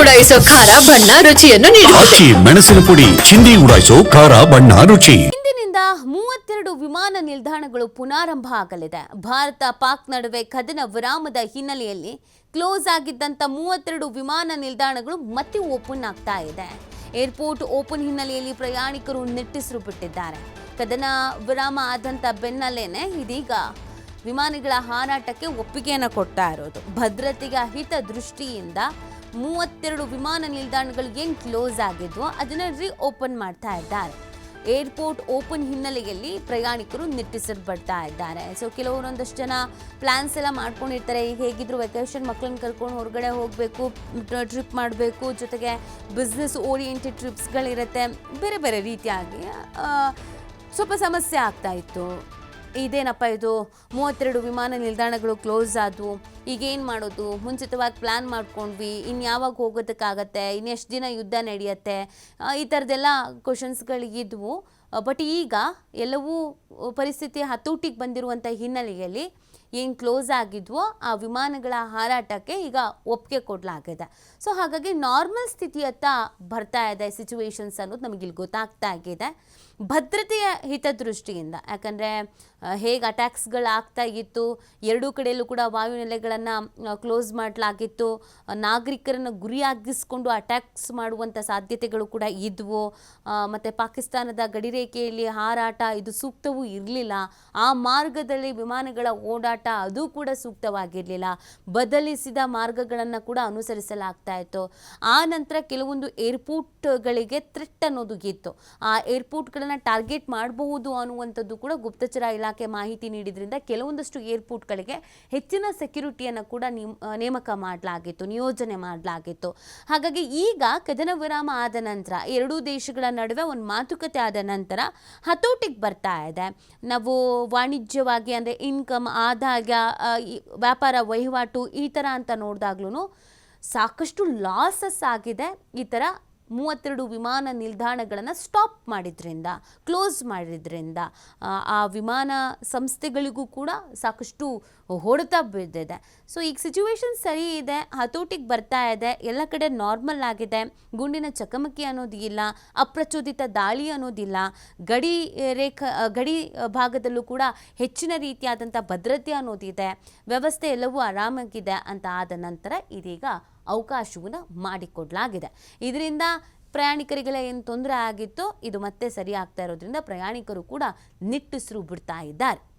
ಉಡಾಯಿಸೋ ಖಾರ ಬಣ್ಣ ರುಚಿಯನ್ನು ನೀಡುತ್ತದೆ ಅಕ್ಕಿ ಮೆಣಸಿನ ಪುಡಿ ಚಿಂದಿ ಉಡಾಯಿಸೋ ಖಾರ ಬಣ್ಣ ರುಚಿ. ಇಂದಿನಿಂದ ಮೂವತ್ತೆರಡು ವಿಮಾನ ನಿಲ್ದಾಣಗಳು ಪುನಾರಂಭ ಆಗಲಿದೆ. ಭಾರತ ಪಾಕ್ ನಡುವೆ ಕದನ ವಿರಾಮದ ಹಿನ್ನೆಲೆಯಲ್ಲಿ ಕ್ಲೋಸ್ ಆಗಿದ್ದಂಥ ಮೂವತ್ತೆರಡು ವಿಮಾನ ನಿಲ್ದಾಣಗಳು ಮತ್ತೆ ಓಪನ್ ಆಗ್ತಾ ಇದೆ. ಏರ್ಪೋರ್ಟ್ ಓಪನ್ ಹಿನ್ನೆಲೆಯಲ್ಲಿ ಪ್ರಯಾಣಿಕರು ನಿಟ್ಟಿಸಿರು ಬಿಟ್ಟಿದ್ದಾರೆ. ಕದನ ವಿರಾಮ ಆದಂಥ ಬೆನ್ನಲ್ಲೇನೆ ಇದೀಗ ವಿಮಾನಗಳ ಹಾರಾಟಕ್ಕೆ ಒಪ್ಪಿಗೆಯನ್ನು ಕೊಡ್ತಾ ಇರೋದು. ಭದ್ರತೆಗೆ ಹಿತ ದೃಷ್ಟಿಯಿಂದ ಮೂವತ್ತೆರಡು ವಿಮಾನ ನಿಲ್ದಾಣಗಳು ಏನು ಕ್ಲೋಸ್ ಆಗಿದ್ವೋ, ಅದನ್ನು ರೀ ಓಪನ್ ಮಾಡ್ತಾ ಇದ್ದಾರೆ. ಏರ್ಪೋರ್ಟ್ ಓಪನ್ ಹಿನ್ನೆಲೆಯಲ್ಲಿ ಪ್ರಯಾಣಿಕರು ನಿಟ್ಟಿಸಲು ಬರ್ತಾ ಇದ್ದಾರೆ. ಸೊ ಕೆಲವರೊಂದಷ್ಟು ಜನ ಪ್ಲ್ಯಾನ್ಸ್ ಎಲ್ಲ ಮಾಡ್ಕೊಂಡಿರ್ತಾರೆ. ಈಗ ಹೇಗಿದ್ರು ವೆಕೇಷನ್ ಮಕ್ಕಳನ್ನ ಕರ್ಕೊಂಡು ಹೊರಗಡೆ ಹೋಗಬೇಕು ಟ್ರಿಪ್ ಮಾಡಬೇಕು, ಜೊತೆಗೆ ಬಿಸ್ನೆಸ್ ಓರಿಯೆಂಟೆಡ್ ಟ್ರಿಪ್ಸ್ಗಳಿರುತ್ತೆ ಬೇರೆ ಬೇರೆ ರೀತಿಯಾಗಿ ಸ್ವಲ್ಪ ಸಮಸ್ಯೆ ಆಗ್ತಾ ಇತ್ತು. ಇದೇನಪ್ಪ ಇದು? ಮೂವತ್ತೆರಡು ವಿಮಾನ ನಿಲ್ದಾಣಗಳು ಕ್ಲೋಸ್ ಆದವು. ಈಗೇನು ಮಾಡೋದು? ಮುಂಚಿತವಾಗಿ ಪ್ಲ್ಯಾನ್ ಮಾಡ್ಕೊಂಡ್ವಿ. ಇನ್ನು ಯಾವಾಗ ಹೋಗೋದಕ್ಕಾಗತ್ತೆ? ಇನ್ನೆಷ್ಟು ದಿನ ಯುದ್ಧ ನಡೆಯುತ್ತೆ? ಈ ಥರದ್ದೆಲ್ಲ ಕ್ವಶನ್ಸ್ಗಳಿಗಿದ್ವು ಬಟ್ ಈಗ ಎಲ್ಲವೂ ಪರಿಸ್ಥಿತಿ ಹತೋಟಿಗೆ ಬಂದಿರುವಂಥ ಹಿನ್ನೆಲೆಯಲ್ಲಿ ಏನು ಕ್ಲೋಸ್ ಆಗಿದ್ವೋ ಆ ವಿಮಾನಗಳ ಹಾರಾಟಕ್ಕೆ ಈಗ ಒಪ್ಪಿಗೆ ಕೊಡಲಾಗಿದೆ. ಸೊ ಹಾಗಾಗಿ ನಾರ್ಮಲ್ ಸ್ಥಿತಿಯತ್ತ ಬರ್ತಾ ಇದೆ ಸಿಚುವೇಶನ್ಸ್ ಅನ್ನೋದು ನಮಗೆ ಇಲ್ಲಿ ಗೊತ್ತಾಗ್ತಾ ಆಗಿದೆ ಭದ್ರತೆಯ ಹಿತದೃಷ್ಟಿಯಿಂದ, ಯಾಕಂದರೆ ಹೇಗೆ ಅಟ್ಯಾಕ್ಸ್ಗಳಾಗ್ತಾ ಇತ್ತು, ಎರಡೂ ಕಡೆಯಲ್ಲೂ ಕೂಡ ವಾಯುನೆಲೆಗಳನ್ನು ಕ್ಲೋಸ್ ಮಾಡಲಾಗಿತ್ತು ನಾಗರಿಕರನ್ನು ಗುರಿಯಾಗಿಸ್ಕೊಂಡು ಅಟ್ಯಾಕ್ಸ್ ಮಾಡುವಂಥ ಸಾಧ್ಯತೆಗಳು ಕೂಡ ಇದ್ವು ಮತ್ತು ಪಾಕಿಸ್ತಾನದ ಗಡಿರೇಖೆಯಲ್ಲಿ ಹಾರಾಟ, ಇದು ಸೂಕ್ತವೂ ಇರಲಿಲ್ಲ, ಆ ಮಾರ್ಗದಲ್ಲಿ ವಿಮಾನಗಳ ಓಡಾಟ ಅದು ಕೂಡ ಸೂಕ್ತವಾಗಿರಲಿಲ್ಲ. ಬದಲಿಸಿದ ಮಾರ್ಗಗಳನ್ನು ಕೂಡ ಅನುಸರಿಸಲಾಗ್ತಾ ಇತ್ತು ಆ ನಂತರ ಕೆಲವೊಂದು ಏರ್ಪೋರ್ಟ್ಗಳಿಗೆ ಥ್ರೆಟ್ ಅನ್ನೋದು ಇತ್ತು. ಆ ಏರ್ಪೋರ್ಟ್ಗಳನ್ನು ಟಾರ್ಗೆಟ್ ಮಾಡಬಹುದು ಅನ್ನುವಂಥದ್ದು ಕೂಡ ಗುಪ್ತಚರ ಇಲಾಖೆ ಮಾಹಿತಿ ನೀಡಿದ್ರಿಂದ ಕೆಲವೊಂದಷ್ಟು ಏರ್ಪೋರ್ಟ್ಗಳಿಗೆ ಹೆಚ್ಚಿನ ಸೆಕ್ಯೂರಿಟಿಯನ್ನು ಕೂಡ ನೇಮ್- ನೇಮಕ ಮಾಡಲಾಗಿತ್ತು, ನಿಯೋಜನೆ ಮಾಡಲಾಗಿತ್ತು. ಹಾಗಾಗಿ ಈಗ ಕದನ ವಿರಾಮ ಆದ ನಂತರ, ಎರಡೂ ದೇಶಗಳ ನಡುವೆ ಒಂದು ಮಾತುಕತೆ ಆದ ನಂತರ ಹತೋಟಿಗೆ ಬರ್ತಾ ಇದೆ. ನಾವು ವಾಣಿಜ್ಯವಾಗಿ ಅಂದರೆ ಇನ್ಕಮ್ ಆದಾಯ ವ್ಯಾಪಾರ ವಹಿವಾಟು ಈ ಥರ ಅಂತ ನೋಡಿದಾಗ್ಲೂ ಸಾಕಷ್ಟು ಲಾಸಸ್ ಆಗಿದೆ ಈ ಥರ ಮೂವತ್ತೆರಡು ವಿಮಾನ ನಿಲ್ದಾಣಗಳನ್ನು ಸ್ಟಾಪ್ ಮಾಡಿದ್ರಿಂದ ಕ್ಲೋಸ್ ಮಾಡಿದ್ರಿಂದ ಆ, ವಿಮಾನ ಸಂಸ್ಥೆಗಳಿಗೂ ಕೂಡ ಸಾಕಷ್ಟು ಹೊಡೆತ ಬಿದ್ದಿದೆ. ಸೊ ಈಗ ಸಿಚುವೇಶನ್ ಸರಿ ಇದೆ ಹತೋಟಿಗೆ ಬರ್ತಾ ಇದೆ ಎಲ್ಲ ಕಡೆ ನಾರ್ಮಲ್ ಆಗಿದೆ ಗುಂಡಿನ ಚಕಮಕಿ ಅನ್ನೋದು ಇಲ್ಲ ಅಪ್ರಚೋದಿತ ದಾಳಿ ಅನ್ನೋದಿಲ್ಲ ಗಡಿ ರೇಖಾ ಗಡಿ ಭಾಗದಲ್ಲೂ ಕೂಡ ಹೆಚ್ಚಿನ ರೀತಿಯಾದಂಥ ಭದ್ರತೆ ಅನ್ನೋದಿದೆ ವ್ಯವಸ್ಥೆ ಎಲ್ಲವೂ ಆರಾಮಾಗಿದೆ ಅಂತ ಆದ ನಂತರ ಇದೀಗ ಅವಕಾಶವನ್ನು ಮಾಡಿಕೊಡಲಾಗಿದೆ. ಇದರಿಂದ ಪ್ರಯಾಣಿಕರಿಗೆಲ್ಲ ಏನು ತೊಂದರೆ ಆಗಿತ್ತೋ, ಇದು ಮತ್ತೆ ಸರಿಯಾಗ್ತಾ ಇರೋದ್ರಿಂದ ಪ್ರಯಾಣಿಕರು ಕೂಡ ನಿಟ್ಟುಸಿರು ಬಿಡ್ತಾ ಇದ್ದಾರೆ.